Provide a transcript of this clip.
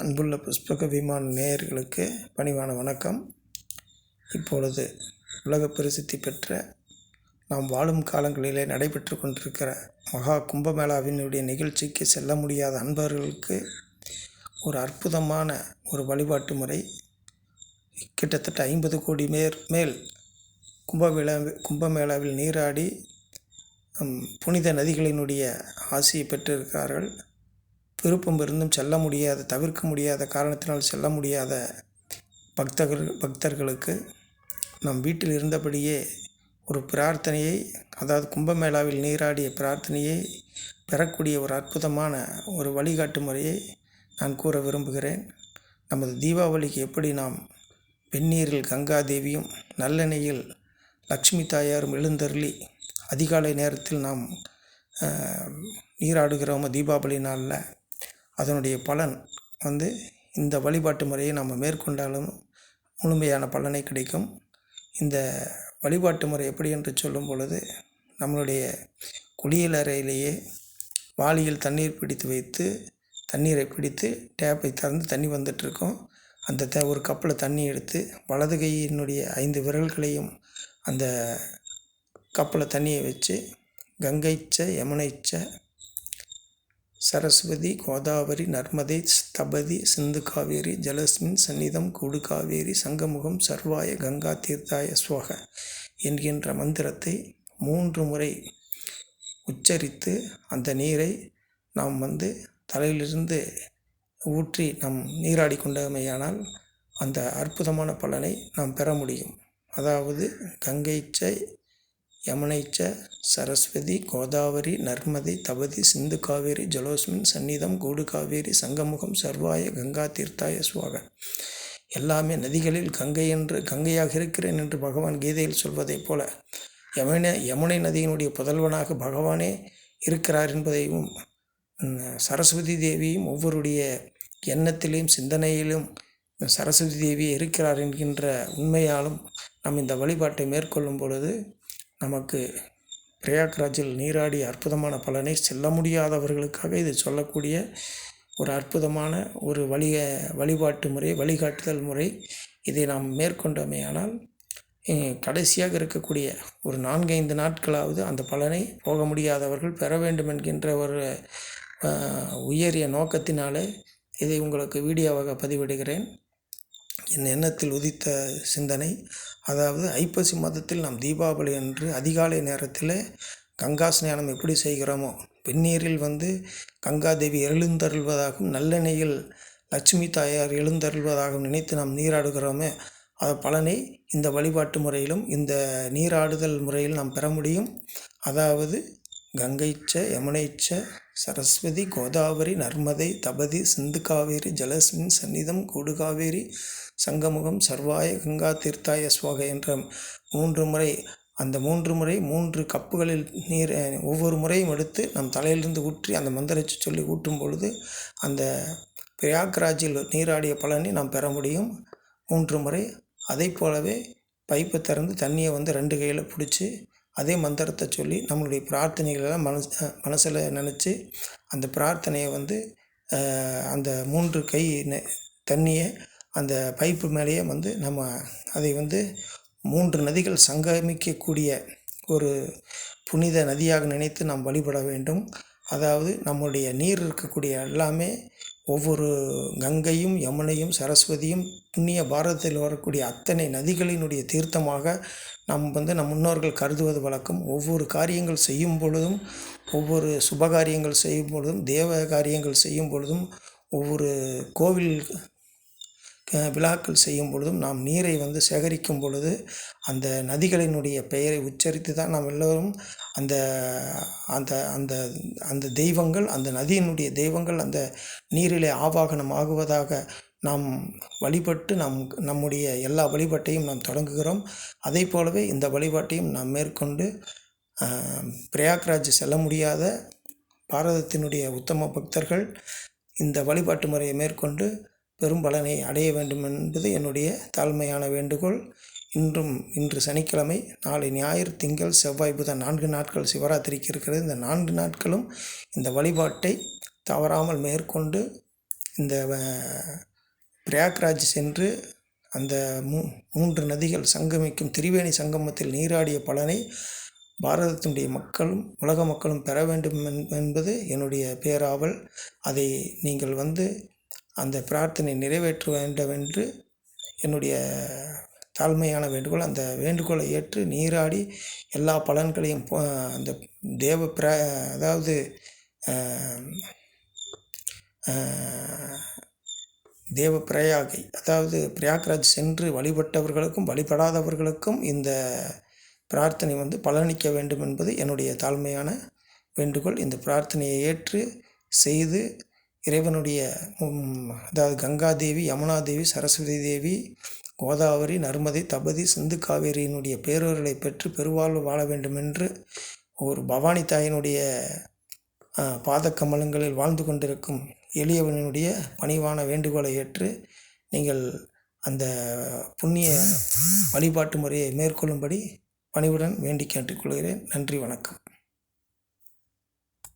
அன்புள்ள புஷ்பக விமான நேயர்களுக்கு பணிவான வணக்கம். இப்பொழுது உலக பிரசித்தி பெற்ற நாம் வாழும் காலங்களிலே நடைபெற்று கொண்டிருக்கிற மகா கும்பமேளாவினுடைய நிகழ்ச்சிக்கு செல்ல முடியாத அன்பர்களுக்கு ஒரு அற்புதமான ஒரு வழிபாட்டு முறை. கிட்டத்தட்ட ஐம்பது கோடி மேர் மேல் கும்பமேளா கும்பமேளாவில் நீராடி புனித நதிகளினுடைய ஆசியை பெற்றிருக்கிறார்கள். விருப்பம் இருந்தும் செல்ல முடியாத தவிர்க்க முடியாத காரணத்தினால் செல்ல முடியாத பக்தர்கள் பக்தர்களுக்கு நம் வீட்டில் இருந்தபடியே ஒரு பிரார்த்தனையை அதாவது கும்பமேளாவில் நீராடிய பிரார்த்தனையை பெறக்கூடிய ஒரு அற்புதமான ஒரு வழிகாட்டு முறையை நான் கூற விரும்புகிறேன். நமது தீபாவளிக்கு எப்படி நாம் வெந்நீரில் கங்கா தேவியும் நல்லெண்ணெயில் லக்ஷ்மி தாயாரும் எழுந்தருளி அதிகாலை நேரத்தில் நாம் நீராடுகிறோமோ தீபாவளி நாளில் அதனுடைய பலன் வந்து இந்த வழிபாட்டு முறையை நம்ம மேற்கொண்டாலும் முழுமையான பலனை கிடைக்கும். இந்த வழிபாட்டு முறை எப்படி என்று சொல்லும் பொழுது நம்மளுடைய குளியல் அறையிலேயே வாளியில் தண்ணீர் பிடித்து வைத்து தண்ணீரை பிடித்து டேப்பை திறந்து தண்ணி வந்துட்டுருக்கோம். அந்த த ஒரு கப்பில் தண்ணி எடுத்து வலது கையினுடைய ஐந்து விரல்களையும் அந்த கப்பில் தண்ணியை வச்சு கங்கைச்ச யமுனைச்ச சரஸ்வதி கோதாவரி நர்மதை ஸ்தபதி சிந்து காவேரி ஜலஸ்மின் சந்நிதம் குடு காவேரி சங்கமுகம் சர்வாய கங்கா தீர்த்தாய ஸ்வக என்கின்ற மந்திரத்தை மூன்று முறை உச்சரித்து அந்த நீரை நாம் வந்து தலையிலிருந்து ஊற்றி நாம் நீராடி கொண்டமையானால் அந்த அற்புதமான பலனை நாம் பெற முடியும். அதாவது கங்கைச்சை யமுனைச்ச சரஸ்வதி கோதாவரி நர்மதை தபதி சிந்து காவேரி ஜலோஸ்மின் சந்நிதம் கூடு காவேரி சங்கமுகம் சர்வாய கங்கா தீர்த்தாய சுவாக. எல்லாமே நதிகளில் கங்கை என்று கங்கையாக இருக்கிறேன் என்று பகவான் கீதையில் சொல்வதைப் போல யமுனை யமுனை நதியினுடைய புதல்வனாக பகவானே இருக்கிறார் என்பதையும் சரஸ்வதி தேவியும் ஒவ்வொருடைய எண்ணத்திலையும் சிந்தனையிலும் சரஸ்வதி தேவி இருக்கிறார் என்கின்ற உண்மையாலும் நாம் இந்த வழிபாட்டை மேற்கொள்ளும் பொழுது நமக்கு பிரயாக்ராஜில் நீராடி அற்புதமான பலனை செல்ல முடியாதவர்களுக்காக இது சொல்லக்கூடிய ஒரு அற்புதமான ஒரு வழிய வழிபாட்டு முறை வழிகாட்டுதல் முறை இதை நாம் மேற்கொண்டோமேயானால் கடைசியாக இருக்கக்கூடிய ஒரு நான்கைந்து நாட்களாவது அந்த பலனை போக முடியாதவர்கள் பெற வேண்டும் என்கின்ற ஒரு உயரிய நோக்கத்தினாலே இதை உங்களுக்கு வீடியோவாக பதிவிடுகிறேன். என் எண்ணத்தில் உதித்த சிந்தனை. அதாவது ஐப்பசி மாதத்தில் நாம் தீபாவளி அன்று அதிகாலை நேரத்தில் கங்கா ஸ்நானம் எப்படி செய்கிறோமோ வெந்நீரில் வந்து கங்காதேவி எழுந்தருள்வதாகவும் நல்லெண்ணெயில் லட்சுமி தாயார் எழுந்தருள்வதாகவும் நினைத்து நாம் நீராடுகிறோமே அது பலனை இந்த வழிபாட்டு முறையிலும் இந்த நீராடுதல் முறையில் நாம் பெற முடியும். அதாவது கங்கைச்ச யமுனைச்ச சரஸ்வதி கோதாவரி நர்மதை தபதி சிந்து காவேரி ஜலஸ்மின் சந்நிதம் கூடுகாவேரி சங்கமுகம் சர்வாய கங்கா தீர்த்தாய ஸ்வாக என்ற மூன்று முறை அந்த மூன்று முறை மூன்று கப்புகளில் நீர் ஒவ்வொரு முறையும் எடுத்து நம் தலையிலிருந்து ஊற்றி அந்த மந்திரத்தை சொல்லி ஊட்டும் பொழுது அந்த பிரயாக்ராஜில் நீராடிய பலனை நாம் பெற முடியும். மூன்று முறை அதை போலவே பைப்பை திறந்து தண்ணியை வந்து ரெண்டு கையில் பிடிச்சி அதே மந்திரத்தை சொல்லி நம்மளுடைய பிரார்த்தனைகளெல்லாம் மனசு மனசில் நினச்சி அந்த பிரார்த்தனையை வந்து அந்த மூன்று கை தண்ணியை அந்த பைப்பு மேலேயே வந்து நம்ம அதை வந்து மூன்று நதிகள் சங்கமிக்கக்கூடிய ஒரு புனித நதியாக நினைத்து நாம் வழிபட வேண்டும். அதாவது நம்முடைய நீர் இருக்கக்கூடிய எல்லாமே ஒவ்வொரு கங்கையும் யமுனையும் சரஸ்வதியும் புண்ணிய பாரதத்தில் வரக்கூடிய அத்தனை நதிகளினுடைய தீர்த்தமாக நாம் வந்து நம் முன்னோர்கள் கருதுவது வழக்கம். ஒவ்வொரு காரியங்கள் செய்யும் பொழுதும் ஒவ்வொரு சுபகாரியங்கள் செய்யும் பொழுதும் தேவ காரியங்கள் செய்யும் பொழுதும் ஒவ்வொரு கோவில் விழாக்கள் செய்யும் பொழுதும் நாம் நீரை வந்து சேகரிக்கும் பொழுது அந்த நதிகளினுடைய பெயரை உச்சரித்து தான் நாம் எல்லோரும் அந்த அந்த அந்த அந்த தெய்வங்கள் அந்த நதியினுடைய தெய்வங்கள் அந்த நீரிலே ஆவாகனம் ஆகுவதாக நாம் வழிபட்டு நம் நம்முடைய எல்லா வழிபாட்டையும் நாம் தொடங்குகிறோம். அதே போலவே இந்த வழிபாட்டையும் நாம் மேற்கொண்டு பிரயாக்ராஜ் செல்ல முடியாத பாரதத்தினுடைய உத்தம பக்தர்கள் இந்த வழிபாட்டு முறையை மேற்கொண்டு பெரும் பலனை அடைய வேண்டும் என்பது என்னுடைய தாழ்மையான வேண்டுகோள். இன்றும் இன்று சனிக்கிழமை நாளை ஞாயிறு திங்கள் செவ்வாய் புதன் நான்கு நாட்கள் சிவராத்திரிக்கு இருக்கிறது. இந்த நான்கு நாட்களும் இந்த வழிபாட்டை தவறாமல் மேற்கொண்டு இந்த பிரயாக்ராஜ் சென்று அந்த மூ மூன்று நதிகள் சங்கமிக்கும் திரிவேணி சங்கமத்தில் நீராடிய பலனை பாரதத்தினுடைய மக்களும் உலக மக்களும் பெற வேண்டும் என்பது என்னுடைய பேராவல். அதை நீங்கள் வந்து அந்த பிரார்த்தனை நிறைவேற்ற வேண்டும் என்று என்னுடைய தாழ்மையான வேண்டுகோள் அந்த வேண்டுகோளை ஏற்று நீராடி எல்லா பலன்களையும் அந்த தேவ பிர அதாவது தேவ பிரயாகை அதாவது பிரயாக்ராஜ் சென்று வழிபட்டவர்களுக்கும் வழிபடாதவர்களுக்கும் இந்த பிரார்த்தனை வந்து பலனளிக்க வேண்டும் என்பது என்னுடைய தாழ்மையான வேண்டுகோள். இந்த பிரார்த்தனையை ஏற்று செய்து இறைவனுடைய அதாவது கங்காதேவி யமுனாதேவி சரஸ்வதி தேவி கோதாவரி நர்மதை தபதி சிந்து காவேரியினுடைய பேரொருளை பெற்று பெருவாழ்வு வாழ வேண்டுமென்று ஒரு பவானி தாயினுடைய பாதக்கமலங்களில் வாழ்ந்து கொண்டிருக்கும் எளியவனுடைய பணிவான வேண்டுகோளை ஏற்று நீங்கள் அந்த புண்ணிய வழிபாட்டு முறையை மேற்கொள்ளும்படி பணிவுடன் வேண்டி கேட்டுக்கொள்கிறேன். நன்றி வணக்கம்.